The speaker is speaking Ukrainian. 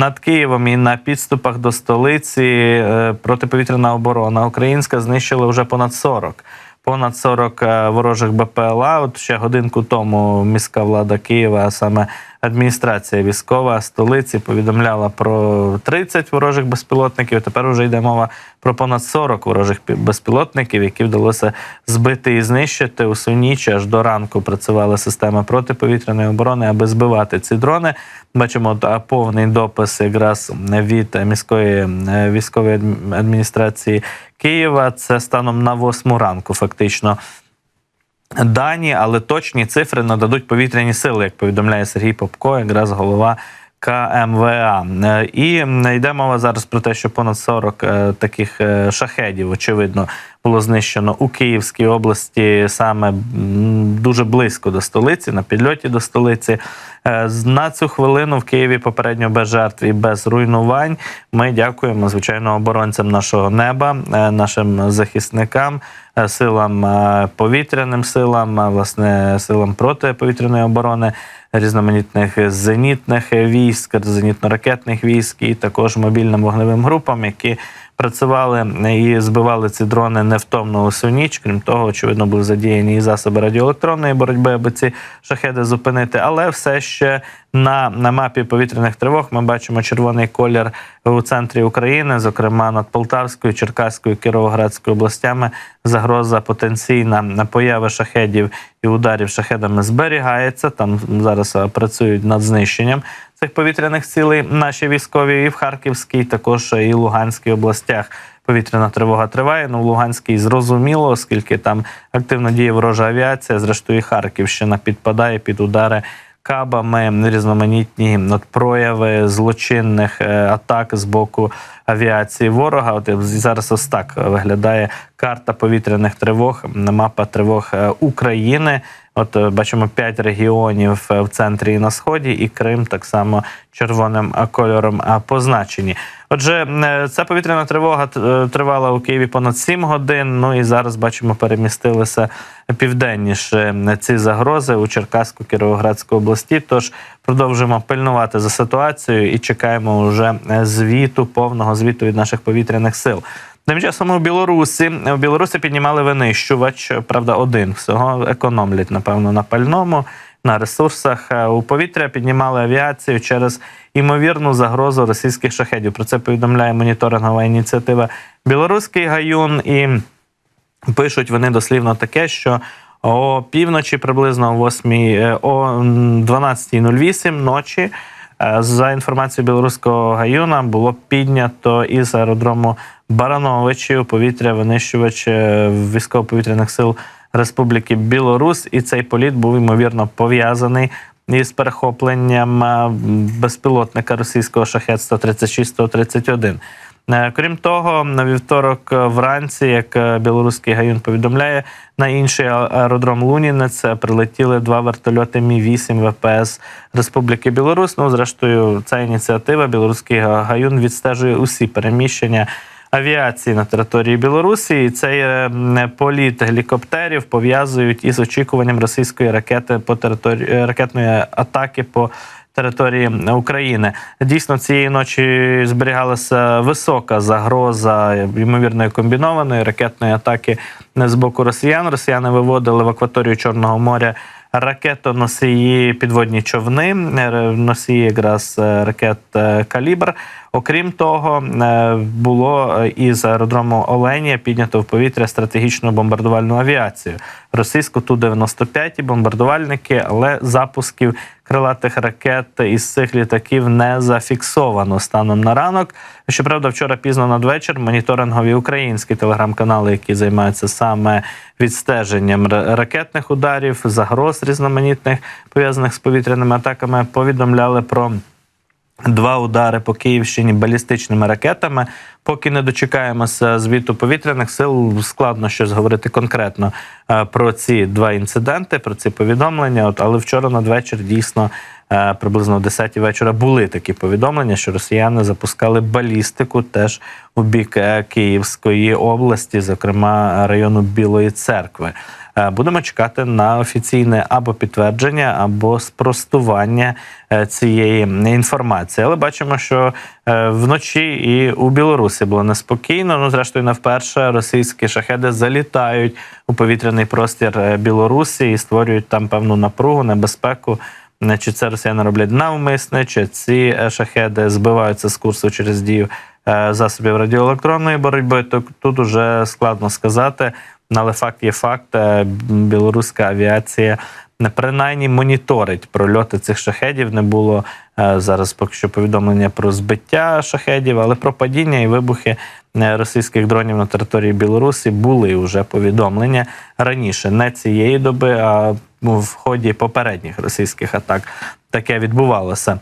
над Києвом і на підступах до столиці е, протиповітряна оборона українська знищила вже понад 40. Понад 40 е, ворожих БПЛА. От ще годинку тому міська влада Києва, саме адміністрація військова столиці, повідомляла про 30 ворожих безпілотників. Тепер вже йде мова про понад 40 ворожих безпілотників, які вдалося збити і знищити. Усю ніч аж до ранку працювала система протиповітряної оборони, аби збивати ці дрони. Бачимо повний допис якраз від міської військової адм- адміністрації Києва. Це станом на восьму ранку, фактично. Дані, але точні цифри нададуть повітряні сили, як повідомляє Сергій Попко, якраз голова КМВА. Е, І йде мова зараз про те, що понад 40 е, таких е, шахедів, очевидно, було знищено у Київській області саме дуже близько до столиці, на підльоті до столиці. Е, На цю хвилину в Києві попередньо без жертв і без руйнувань. Ми дякуємо, звичайно, оборонцям нашого неба, е, нашим захисникам, е, силам повітряним силам, власне, силам протиповітряної оборони, різноманітних зенітних військ, зенітно-ракетних військ і також мобільним вогневим групам, які працювали і збивали ці дрони невтомно усю ніч. Крім того, очевидно, були задіяні і засоби радіоелектронної боротьби, аби ці шахеди зупинити. Але все ще на, на мапі повітряних тривог ми бачимо червоний колір у центрі України, зокрема над Полтавською, Черкаською, Кіровоградською областями. Загроза потенційна на появи шахедів і ударів шахедами зберігається. Там зараз працюють над знищенням цих повітряних цілей наші військові і в Харківській, також і Луганській областях. Повітряна тривога триває. Ну в Луганській зрозуміло, оскільки там активно діє ворожа авіація. Зрештою, і Харківщина підпадає під удари кабами, різноманітні от, прояви злочинних е, атак з боку авіації ворога. От зараз ось так виглядає карта повітряних тривог, мапа тривог е, України. От е, бачимо п'ять регіонів е, в центрі і на сході, і Крим так само червоним кольором позначені. Отже, ця повітряна тривога тривала у Києві понад 7 годин. Ну і зараз бачимо, перемістилися південніше ці загрози у Черкаську Кіровоградську області. Тож продовжуємо пильнувати за ситуацією і чекаємо вже е, звіту, повного звіту від наших повітряних сил. Тим часом у Білорусі в Білорусі піднімали винищувач, правда, один всього економлять, напевно, на пальному, на ресурсах. Е, У повітря піднімали авіацію через імовірну загрозу російських шахедів. Про це повідомляє моніторингова ініціатива Білоруський гаюн і пишуть вони дослівно таке, що о півночі, приблизно о 8, е, о 12.08 ночі. Е, За інформацією білоруського гаюна було піднято із аеродрому Барановичі у повітря винищувач е, військово-повітряних сил Республіки Білорусь, і цей політ був ймовірно пов'язаний із перехопленням е, безпілотника російського шахет 136-131. Е, Крім того, на вівторок е, вранці, як е, білоруський гаюн повідомляє, на інший аеродром Лунінець прилетіли два вертольоти Мі 8 ВПС Республіки Білорусь. Ну, зрештою, ця ініціатива білоруський гаюн відстежує усі переміщення. Авіації на території Білорусі і цей політ гелікоптерів пов'язують із очікуванням російської ракети по території ракетної атаки по території України. Дійсно, цієї ночі зберігалася висока загроза ймовірної комбінованої ракетної атаки з боку росіян. Росіяни виводили в акваторію Чорного моря. Ракетоносії, підводні човни, носії якраз е, ракет е, Калібр. Окрім того, е, було е, із аеродрому Оленія піднято в повітря стратегічну бомбардувальну авіацію. Російську Ту-95 і бомбардувальники, але запусків крилатих ракет із цих літаків не зафіксовано станом на ранок. Щоправда, вчора пізно надвечір моніторингові українські телеграм-канали, які займаються саме відстеженням ракетних ударів, загроз різноманітних пов'язаних з повітряними атаками, повідомляли про. Два удари по Київщині балістичними ракетами. Поки не дочекаємося звіту повітряних сил, складно щось говорити конкретно е, про ці два інциденти, про ці повідомлення. От, але вчора надвечір дійсно е, приблизно о 10 вечора були такі повідомлення, що росіяни запускали балістику теж у бік е, Київської області, зокрема району Білої церкви. Е, Будемо чекати на офіційне або підтвердження, або спростування е, цієї інформації. Але бачимо, що е, вночі і у Білорусі було неспокійно. Ну, зрештою, не вперше російські шахеди залітають у повітряний простір Білорусі і створюють там певну напругу, небезпеку. Чи це росіяни роблять навмисне, чи ці шахеди збиваються з курсу через дію засобів радіоелектронної боротьби, то тут уже складно сказати. Але факт є факт. е, Білоруська авіація принаймні моніторить прольоти цих шахедів. Не було е, зараз поки що повідомлення про збиття шахедів, але про падіння і вибухи е, російських дронів на території Білорусі були вже повідомлення раніше, не цієї доби, а ну, в ході попередніх російських атак таке відбувалося.